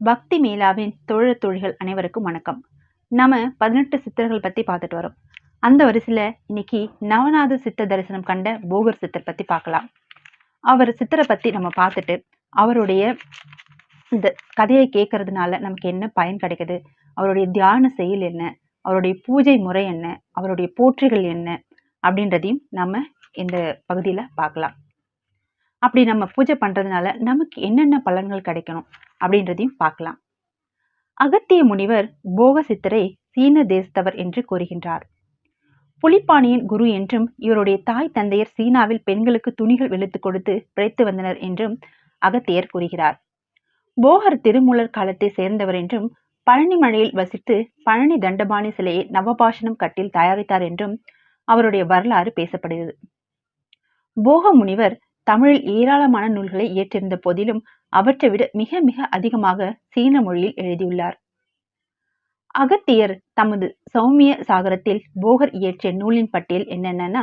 பக்தி மேலாவின் தொழில் தொழில்கள் அனைவருக்கும் வணக்கம். நம்ம பதினெட்டு சித்தர்கள் பற்றி பார்த்துட்டு வரோம். அந்த வரிசையில் இன்னைக்கு நவநாத சித்த தரிசனம் கண்ட போகர் சித்தர் பற்றி பார்க்கலாம். அவர் சித்தரை பற்றி நம்ம பார்த்துட்டு அவருடைய இந்த கதையை கேட்கறதுனால நமக்கு என்ன பயன் கிடைக்குது? அவருடைய தியான செயல் என்ன? அவருடைய பூஜை முறை என்ன? அவருடைய போற்றிகள் என்ன? அப்படின்றதையும் நம்ம இந்த பகுதியில் பார்க்கலாம். அப்படி நம்ம பூஜை பண்ணுறதுனால நமக்கு என்னென்ன பலன்கள் கிடைக்கணும் அப்படின்றதையும் பார்க்கலாம். அகத்திய முனிவர் போக சித்தரை சீன தேசத்தவர் என்று கூறுகின்றார். புலிப்பாணியின் குரு என்றும் இவருடைய தாய் தந்தையர் சீனாவில் பெண்களுக்கு துணிகள் வெளுத்து கொடுத்து பிழைத்து வந்தனர் என்றும் அகத்தியர் கூறுகிறார். போகர் திருமூலர் காலத்தை சேர்ந்தவர் என்றும் பழனி மழையில் வசித்து பழனி தண்டபாணி சிலையை நவபாஷணம் கட்டில் தயாரித்தார் என்றும் அவருடைய வரலாறு பேசப்படுகிறது. போக முனிவர் தமிழில் ஏராளமான நூல்களை இயற்றிருந்த போதிலும் அவற்றை விட மிக மிக அதிகமாக சீன மொழியில் எழுதியுள்ளார். அகத்தியர் தமது சௌமிய சாகரத்தில் போகர் இயற்றிய நூலின் பட்டியல் என்னென்னா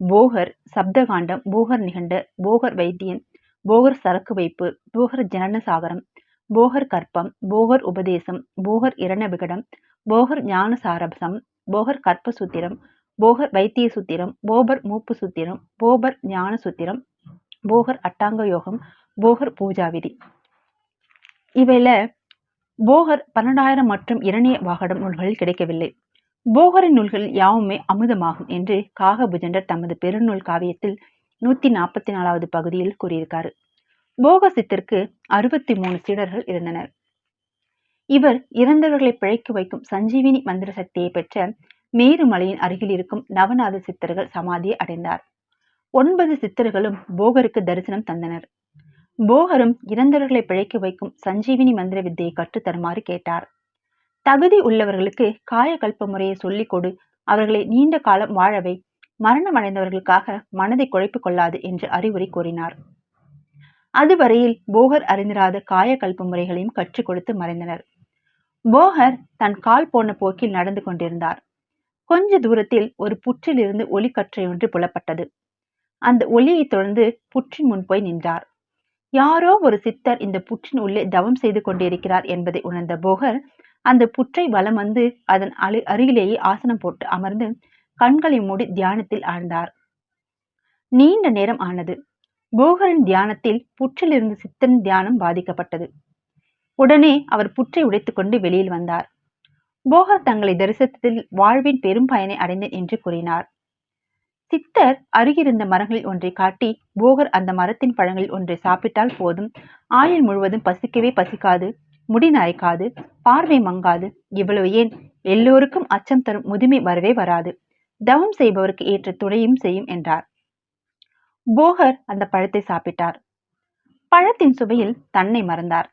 போகர் சப்தகாண்டம் போகர் நிகண்ட போகர் வைத்தியன் போகர் சரக்கு வைப்பு போகர் ஜனன சாகரம் போகர் கற்பம் போகர் உபதேசம் போகர் இரண விகடம் போகர் ஞான சாரபசம் போகர் கற்ப சூத்திரம் போகர் வைத்திய சூத்திரம் போபர் மூப்பு சூத்திரம் போபர் ஞான சூத்திரம் போகர் அட்டாங்க யோகம் போகர் பூஜா விதி. இவையில போகர் பன்னெண்டாயிரம் மற்றும் இரணிய வாகடம் நூல்களில் கிடைக்கவில்லை. போகரின் நூல்களில் யாவுமே அமுதமாகும் என்று காகபுஜண்டர் தமது பெருநூல் காவியத்தில் நூத்தி நாற்பத்தி நாலாவது பகுதியில் கூறியிருக்காரு. போகசித்திற்கு அறுபத்தி மூணு சீடர்கள் இருந்தனர். இவர் இறந்தவர்களை பிழைக்க வைக்கும் சஞ்சீவினி மந்திர சக்தியை பெற்ற மேருமலையின் அருகில் இருக்கும் நவநாத சித்தர்கள் சமாதியை அடைந்தார். ஒன்பது சித்தர்களும் போகருக்கு தரிசனம் தந்தனர். போகரும் இறந்தவர்களை பிழைக்க வைக்கும் சஞ்சீவினி மந்திர வித்தையை கற்றுத்தருமாறு கேட்டார். தகுதி உள்ளவர்களுக்கு காயகல்ப முறையை சொல்லிக் கொடு. அவர்களை நீண்ட காலம் வாழவை. மரணம் அடைந்தவர்களுக்காக மனதை குழைப்பு கொள்ளாது என்று அறிவுரை கூறினார். அதுவரையில் போகர் அறிந்திராத காயகல்ப முறைகளையும் கற்றுக் கொடுத்து மறைந்தனர். போகர் தன் கால் போன போக்கில் நடந்து கொண்டிருந்தார். கொஞ்ச தூரத்தில் ஒரு புற்றிலிருந்து ஒளிக்கற்றை ஒன்று புலப்பட்டது. அந்த ஒளியைத் தொடர்ந்து புற்றின் முன் போய் நின்றார். யாரோ ஒரு சித்தர் இந்த புற்றின் உள்ளே தவம் செய்து கொண்டிருக்கிறார் என்பதை உணர்ந்த போகர் அந்த புற்றை வலம் வந்து அதன் அரு அருகிலேயே ஆசனம் போட்டு அமர்ந்து கண்களை மூடி தியானத்தில் ஆழ்ந்தார். நீண்ட நேரம் ஆனது. போகரின் தியானத்தில் புற்றிலிருந்து சித்தன் தியானம் பாதிக்கப்பட்டது. உடனே அவர் புற்றை உடைத்துக்கொண்டு வெளியில் வந்தார். போகர் தங்களை தரிசித்ததில் வாழ்வின் பெரும் பயனை அடைந்தேன் என்று கூறினார். சித்தர் அருகிருந்த மரங்களில் ஒன்றை காட்டி போகர் அந்த மரத்தின் பழங்களில் ஒன்றை சாப்பிட்டால் போதும். ஆயுள் முழுவதும் பசிக்கவே பசிக்காது முடி நரைக்காது பார்வை மங்காது. இவ்வளவு ஏன்? எல்லோருக்கும் அச்சம் தரும் முதுமை வரவே வராது. தவம் செய்பவருக்கு ஏற்ற துணையும் செய்யும் என்றார். போகர் அந்த பழத்தை சாப்பிட்டார். பழத்தின் சுவையில் தன்னை மறந்தார்.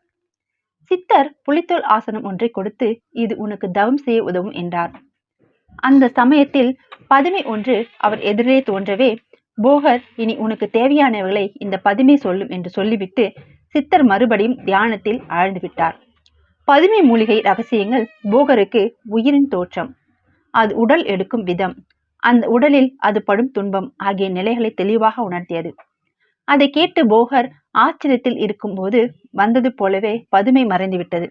சித்தர் புலித்தோல் ஆசனம் ஒன்றை கொடுத்து இது உனக்கு தவம் செய்ய உதவும் என்றார். அந்த சமயத்தில் பதுமை ஒன்று அவர் எதிரே தோன்றவே போகர் இனி உனக்கு தேவையானவர்களை இந்த பதுமை சொல்லும் என்று சொல்லிவிட்டு சித்தர் மறுபடியும் தியானத்தில் ஆழ்ந்து விட்டார். பதுமை மூலிகை ரகசியங்கள் போகருக்கு உயிரின் தோற்றம். அது உடல் எடுக்கும் விதம். அந்த உடலில் அது படும் துன்பம் ஆகிய நிலைகளை தெளிவாக உணர்த்தியது. அதை கேட்டு போகர் ஆச்சரியத்தில் இருக்கும்போது வந்தது போலவே பதுமை மறைந்துவிட்டது.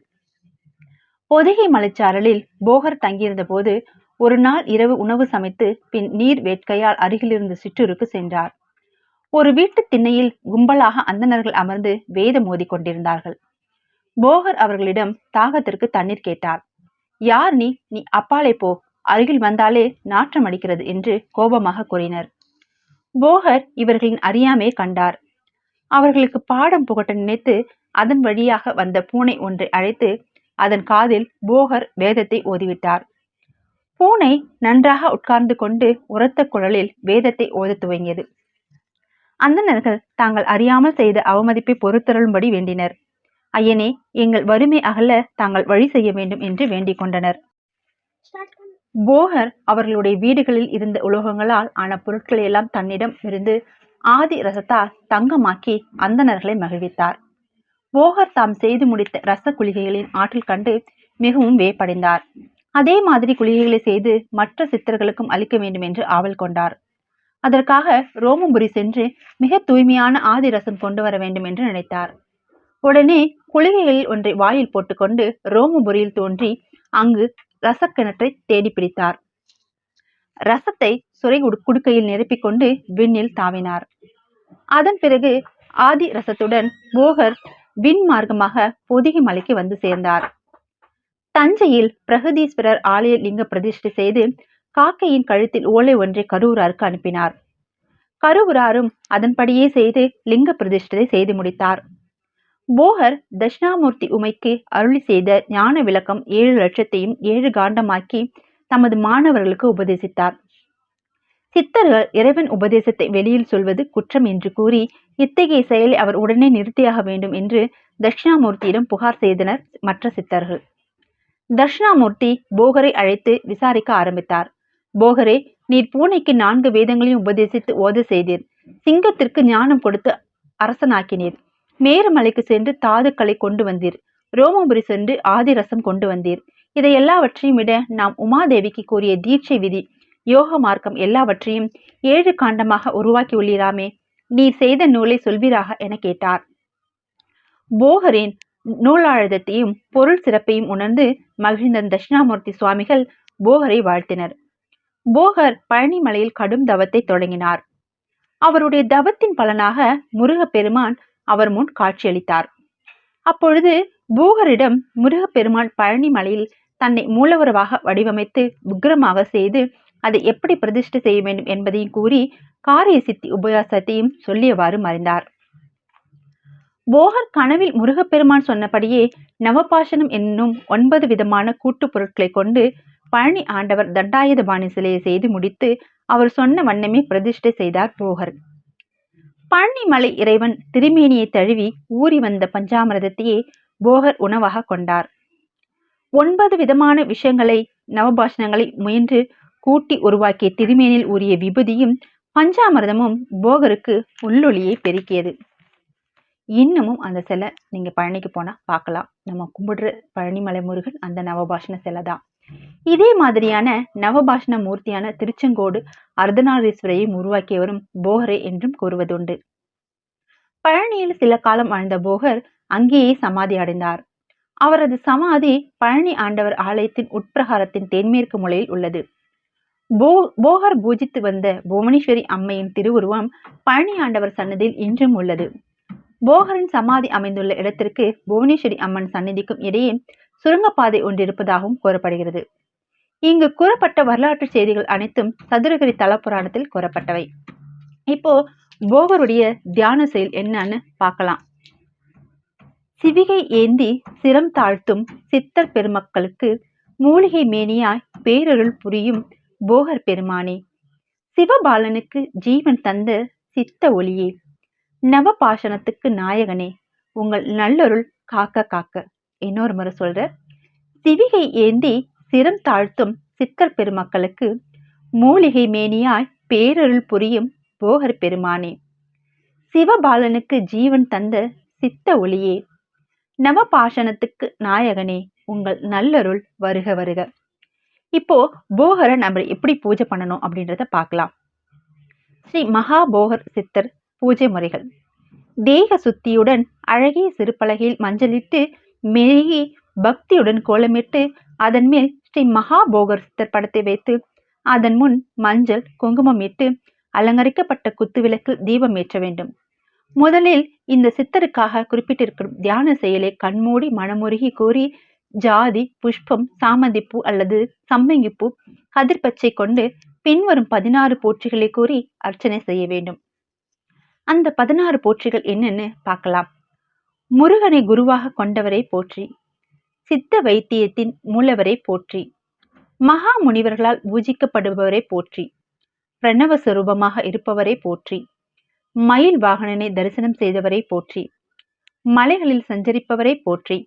பொதிகை மலைச்சாரலில் போகர் தங்கியிருந்த போது ஒரு நாள் இரவு உணவு சமைத்து பின் நீர் வேட்கையால் அருகிலிருந்து சிற்றூருக்கு சென்றார். ஒரு வீட்டு திண்ணையில் கும்பலாக அந்தணர்கள் அமர்ந்து வேதம் மோதி கொண்டிருந்தார்கள். போகர் அவர்களிடம் தாகத்திற்கு தண்ணீர் கேட்டார். யார் நீ? நீ அப்பாலே போ. அருகில் வந்தாலே நாற்றம் அடிக்கிறது என்று கோபமாக கூறினர். போகர் இவர்களின் அறியாமையை கண்டார். அவர்களுக்கு பாடம் புகட்ட நினைத்து அதன் வழியாக வந்த பூனை ஒன்றை அழைத்து அதன் காதில் போகர் வேதத்தை ஓதிவிட்டார். பூனை நன்றாக உட்கார்ந்து கொண்டு உரத்த குரலில் வேதத்தை ஓதத் துவங்கியது. அந்தணர்கள் தாங்கள் அறியாமல் செய்த அவமதிப்பை பொறுத்தருளும்படி வேண்டினர். ஐயனே எங்கள் வறுமை அகல தாங்கள் வழி செய்ய வேண்டும் என்று வேண்டிக் கொண்டனர். போகர் அவர்களுடைய வீடுகளில் இருந்த உலோகங்களால் ஆன பொருட்களை எல்லாம் தன்னிடம் இருந்து ஆதி ரசத்தால் தங்கமாக்கி அந்தணர்களை மகிழ்வித்தார். போகர் தாம் செய்து முடித்த ரச குளிகைகளின் ஆற்றல் கண்டு மிகவும் வேப்படைந்தார் அதே மாதிரி குளிகைகளை செய்து மற்ற சித்தர்களுக்கும் அளிக்க வேண்டும் என்று ஆவல் கொண்டார். அதற்காக ரோமபுரி சென்று மிக தூய்மையான ஆதி ரசம் கொண்டு வர வேண்டும் என்று நினைத்தார். உடனே குளிகைகளில் ஒன்றை வாயில் போட்டுக்கொண்டு ரோமபுரியில் தோன்றி அங்கு ரசக்கிணற்றை தேடி பிடித்தார். ரசத்தை சுரை குடுக்கையில் நிரப்பிக்கொண்டு விண்ணில் தாவினார். அதன் பிறகு ஆதி ரசத்துடன் போகர் விண் மார்க்கமாக பொதிகை மலைக்கு வந்து சேர்ந்தார். தஞ்சையில் பிரகதீஸ்வரர் ஆலய லிங்க பிரதிஷ்டை செய்து காக்கையின் கழுத்தில் ஓலை ஒன்றை கரூராருக்கு அனுப்பினார். கருவூராரும் அதன்படியே செய்து லிங்க பிரதிஷ்டை செய்து முடித்தார். போகர் தட்சிணாமூர்த்தி உமைக்கு அருளி செய்த ஞான விளக்கம் ஏழு லட்சத்தையும் ஏழு காண்டமாக்கி தமது மாணவர்களுக்கு உபதேசித்தார். சித்தர்கள் இறைவன் உபதேசத்தை வெளியில் சொல்வது குற்றம் என்று கூறி இத்தகைய செயலை அவர் உடனே நிறுத்தியாக வேண்டும் என்று தட்சிணாமூர்த்தியிடம் புகார் செய்தனர் மற்ற சித்தர்கள். தட்சிணாமூர்த்தி போகரை அழைத்து விசாரிக்க ஆரம்பித்தார். போகரே நீர் பூனைக்கு நான்கு வேதங்களையும் உபதேசித்து ஓத செய்தீர். சிங்கத்திற்கு ஞானம் கொடுத்து அரசனாக்கினீர். மேருமலைக்கு சென்று தாதுக்களை கொண்டு வந்தீர். ரோமபுரி சென்று ஆதிரசம் கொண்டு வந்தீர். இதை எல்லாவற்றையும் விட நாம் உமாதேவிக்கு கூறிய தீட்சை விதி யோக மார்க்கம் எல்லாவற்றையும் ஏழு காண்டமாக உருவாக்கி உள்ளீராமே. நீ செய்த நூலை சொல்வீராக என கேட்டார். போகரின் நூலாழதத்தையும் பொருள் சிறப்பையும் உணர்ந்து மகிழ்ந்த தட்சிணாமூர்த்தி சுவாமிகள் போகரை வாழ்த்தினர். போகர் பழனிமலையில் கடும் தவத்தை தொடங்கினார். அவருடைய தவத்தின் பலனாக முருகப்பெருமான் அவர் முன் காட்சியளித்தார். அப்பொழுது போகரிடம் முருகப்பெருமான் பழனிமலையில் தன்னை மூலவரவாக வடிவமைத்து உக்கிரமாக செய்து அதை எப்படி பிரதிஷ்டை செய்ய வேண்டும் என்பதையும் கூறி காரிய சித்தி உபயாசத்தையும் சொல்லியவாறு மறைந்தார். போகர் கனவில் முருகப்பெருமான் சொன்னபடியே நவபாஷணம் என்னும் ஒன்பது விதமான கூட்டுப் பொருட்களை கொண்டு பழனி ஆண்டவர் தண்டாயுதபாணி சிலையை செய்து முடித்து அவர் சொன்ன வண்ணமே பிரதிஷ்டை செய்தார் போகர். பழனி மலை இறைவன் திருமேனியை தழுவி ஊறி வந்த பஞ்சாமிரதத்தையே போகர் உணவாக கொண்டார். ஒன்பது விதமான விஷயங்களை நவபாஷணங்களை முயன்று கூட்டி உருவாக்கிய திருமேனில் ஊறிய விபூதியும் பஞ்சாமிர்தமும் போகருக்கு உள்ளொளியை பெருக்கியது. இன்னமும் அந்த சிலை நீங்கள் பழனிக்கு போனால் பார்க்கலாம் நம்ம கும்பிடுற பழனிமலை முருகன் அந்த நவபாஷண சிலை தான். இதே மாதிரியான நவபாஷண மூர்த்தியான திருச்செங்கோடு அர்த்தநாரீஸ்வரையும் உருவாக்கியவரும் போகரே என்றும் கூறுவதுண்டு. பழனியில் சில காலம் வாழ்ந்த போகர் அங்கேயே சமாதி அடைந்தார். அவரது சமாதி பழனி ஆண்டவர் ஆலயத்தின் உட்பிரகாரத்தின் தென்மேற்கு மூலையில் உள்ளது. போ போகர் பூஜித்து வந்த புவனேஸ்வரி அம்மையின் திருவுருவம் பழனி ஆண்டவர் சன்னதியில் இன்றும் உள்ளது. போகரின் சமாதி அமைந்துள்ள இடத்திற்கு புவனேஸ்வரி அம்மன் சந்நிதிக்கும் இடையே சுரங்கப்பாதை ஒன்றிருப்பதாகவும் கூறப்படுகிறது. இங்கு கூறப்பட்ட வரலாற்று செய்திகள் அனைத்தும் சதுரகிரி தலப்புராணத்தில் கூறப்பட்டவை. இப்போ போகருடைய தியான செயல் என்னன்னு பார்க்கலாம். சிவிகை ஏந்தி சிரம் தாழ்த்தும் சித்தர் பெருமக்களுக்கு மூலிகை மேனியாய் பேரருள் புரியும் போகர் பெருமானே சிவபாலனுக்கு ஜீவன் தந்த சித்த ஒளியே. நவபாஷணத்துக்கு நாயகனே உங்கள் நல்லொருள் காக்க காக்க. இன்னொரு முறை சொல்ற சிவிகை ஏந்தி சிரம் தாழ்த்தும் சித்தர் பெருமக்களுக்கு மூலிகை மேனியாய் பேரருள் புரியும் போகர் பெருமானே. சிவபாலனுக்கு ஜீவன் தந்த சித்த ஒளியே. நவபாஷணத்துக்கு நாயகனே உங்கள் நல்லருள் வருக வருக. இப்போ போகரை நம்ம எப்படி பூஜை பண்ணணும் அப்படின்றத பார்க்கலாம். ஸ்ரீ மகாபோகர் சித்தர் பூஜை முறைகள். தேக சுத்தியுடன் அழகிய சிறுபலகையில் மஞ்சளிட்டு மெழுகி பக்தியுடன் கோலமிட்டு அதன் மேல் ஸ்ரீ மகாபோகர் சித்தர் படத்தை வைத்து அதன் முன் மஞ்சள் குங்குமம் இட்டு அலங்கரிக்கப்பட்ட குத்துவிளக்கில் தீபம் ஏற்ற வேண்டும். முதலில் இந்த சித்தருக்காக குறிப்பிட்டிருக்கும் தியான செயலை கண்மூடி மனமுருகி கூறி ஜாதி புஷ்பம் சாமந்திப்பூ அல்லது சம்மங்கிப்பூ கதிர்பச்சை கொண்டு பின்வரும் பதினாறு போற்றிகளை கூறி அர்ச்சனை செய்ய வேண்டும். அந்த பதினாறு போற்றிகள் என்னன்னு பார்க்கலாம். முருகனை குருவாக கொண்டவரை போற்றி சித்த வைத்தியத்தின் மூலவரை போற்றி மகா முனிவர்களால் பூஜிக்கப்படுபவரை போற்றி பிரணவ சுரூபமாக இருப்பவரை போற்றி மயில் வாகனனை தரிசனம் செய்தவரை போற்றி மலைகளில் சஞ்சரிப்பவரை போற்றி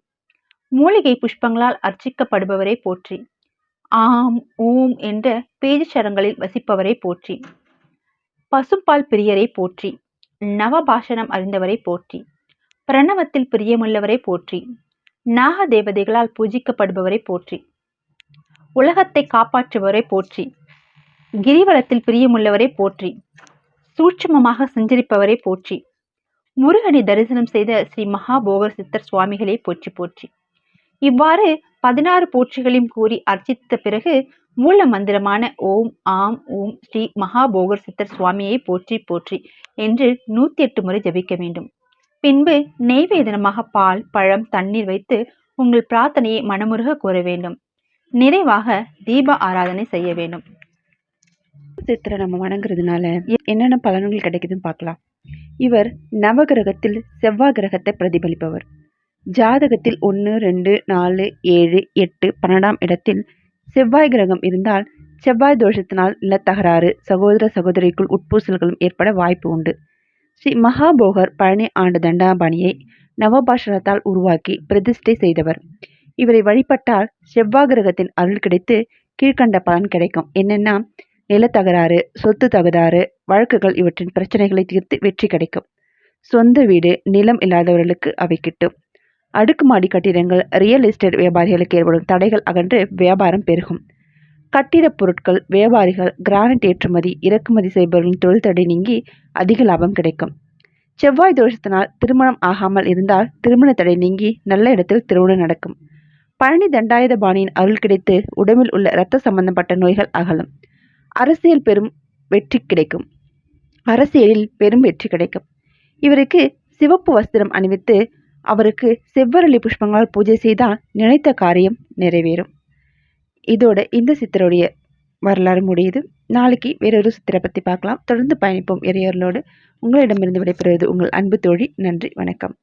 மூலிகை புஷ்பங்களால் அர்ச்சிக்கப்படுபவரை போற்றி ஆம் ஊம் என்ற பேஜச்சரங்களில் வசிப்பவரை போற்றி பசும்பால் பிரியரை போற்றி நவபாஷணம் அறிந்தவரை போற்றி. பிரணவத்தில் பிரியமுள்ளவரை போற்றி. நாக தேவதைகளால் பூஜிக்கப்படுபவரை போற்றி. உலகத்தை காப்பாற்றுபவரை போற்றி. கிரிவலத்தில் பிரியமுள்ளவரை போற்றி. சூட்சுமமாக சஞ்சரிப்பவரை போற்றி. முருகனை தரிசனம் செய்த ஸ்ரீ மகாபோகர் சித்தர் சுவாமிகளை போற்றி போற்றி. இவ்வாறு பதினாறு போற்றிகளையும் கூறி அர்ச்சித்த பிறகு மூல மந்திரமான ஓம் ஆம் ஓம் ஸ்ரீ மகாபோகர் சித்தர் சுவாமியை போற்றி போற்றி என்று நூத்தி எட்டு முறை ஜபிக்க வேண்டும். பின்பு நெய்வேதனமாக பால் பழம் தண்ணீர் வைத்து உங்கள் பிரார்த்தனையை மனமுருக கூற வேண்டும். நிறைவாக தீப ஆராதனை செய்ய வேண்டும். சித்தரை நம்ம வணங்குறதுனால என்னென்ன பலன்கள் கிடைக்குதுன்னு பார்க்கலாம். இவர் நவகிரகத்தில் செவ்வாய் கிரகத்தை பிரதிபலிப்பவர். ஜாதகத்தில் ஒன்று ரெண்டு நாலு ஏழு எட்டு பன்னெண்டாம் இடத்தில் செவ்வாய் கிரகம் இருந்தால் செவ்வாய் தோஷத்தினால் நிலத்தகராறு சகோதர சகோதரிக்குள் உட்பூசல்களும் ஏற்பட வாய்ப்பு உண்டு. ஸ்ரீ மகாபோகர் பழனி ஆண்டு தண்டாபாணியை நவபாஷணத்தால் உருவாக்கி பிரதிஷ்டை செய்தவர். இவரை வழிபட்டால் செவ்வாய் கிரகத்தின் அருள் கிடைத்து கீழ்கண்ட பலன் கிடைக்கும். என்னென்னா நிலத்தகராறு சொத்து தகராறு வழக்குகள் இவற்றின் பிரச்சனைகளை தீர்த்து வெற்றி கிடைக்கும். சொந்த வீடு நிலம் இல்லாதவர்களுக்கு அவை கிட்டும். அடுக்குமாடி கட்டிடங்கள் ரியல் எஸ்டேட் வியாபாரிகளுக்கு ஏற்படும் தடைகள் அகன்று வியாபாரம் பெருகும். கட்டிடப் பொருட்கள் வியாபாரிகள் கிரானைட் ஏற்றுமதி இறக்குமதி செய்பவர்களின் தொழில் தடை நீங்கி அதிக லாபம் கிடைக்கும். செவ்வாய் தோஷத்தினால் திருமணம் ஆகாமல் இருந்தால் திருமண தடை நீங்கி நல்ல இடத்தில் திருமணம் நடக்கும். பழனி தண்டாயுத பாணியின் அருள் கிடைத்து உடம்பில் உள்ள இரத்த சம்பந்தப்பட்ட நோய்கள் அகலும். அரசியல் பெரும் வெற்றி கிடைக்கும். அரசியலில் பெரும் வெற்றி கிடைக்கும். இவருக்கு சிவப்பு வஸ்திரம் அணிவித்து அவருக்கு செவ்வரளி புஷ்பங்களால் பூஜை செய்தால் நினைத்த காரியம் நிறைவேறும். இதோட இந்த சித்தருடைய வரலாறு முடியுது. நாளைக்கு வேறொரு சித்திரை பற்றி பார்க்கலாம். தொடர்ந்து பயணிப்போம் இறையர்களோடு உங்களிடமிருந்து விடைபெறுவது உங்கள் அன்பு தோழி. நன்றி. வணக்கம்.